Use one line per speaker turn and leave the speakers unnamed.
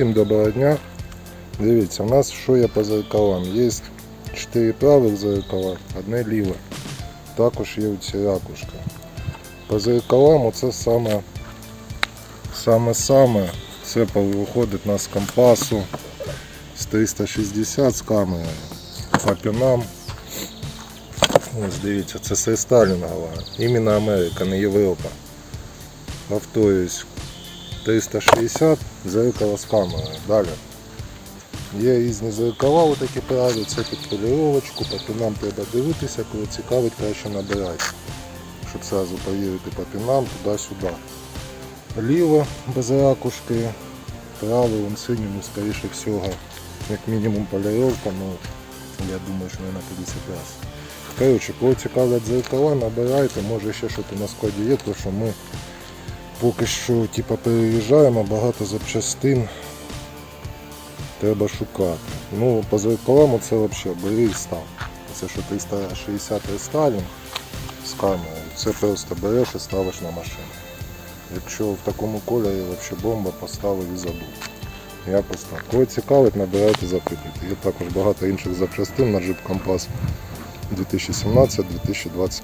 Всім доброго дня. Дивіться, у нас що є по зеркалам? Є 4 правих зеркала, одне ліве. Також є оці ракушки. По зеркалам оце саме саме саме це виходить у нас з компасу з 360 з камерою. По пінам. Ось дивіться, це все Сталінгова. Іменно Америка, не Європа. Повторюсь, 360 зеркало з камерою. Далі. Є різні зеркала, отакі праві, це під поліровочку, по пінам треба дивитися, коли цікавить, краще набирати. Щоб одразу перевірити по пінам туди-сюди. Ліве без ракушки, праве вон синьому, скоріше всього, як мінімум поліровка, ну я думаю, що вона 50 разів. Коротше, коли цікавлять зеркала, набирайте, може ще щось на складі є, тому що ми поки що типу, переїжджаємо, багато запчастин треба шукати. Ну, по зеркалам це взагалі бери і став. Це що 360 рестайлінг з камерою, це просто береш і ставиш на машину. Якщо в такому кольорі взагалі бомба поставив і забув. Якось так. Кого цікавить, набирайте запитуйте. Є також багато інших запчастин на Jeep Compass 2017-2025.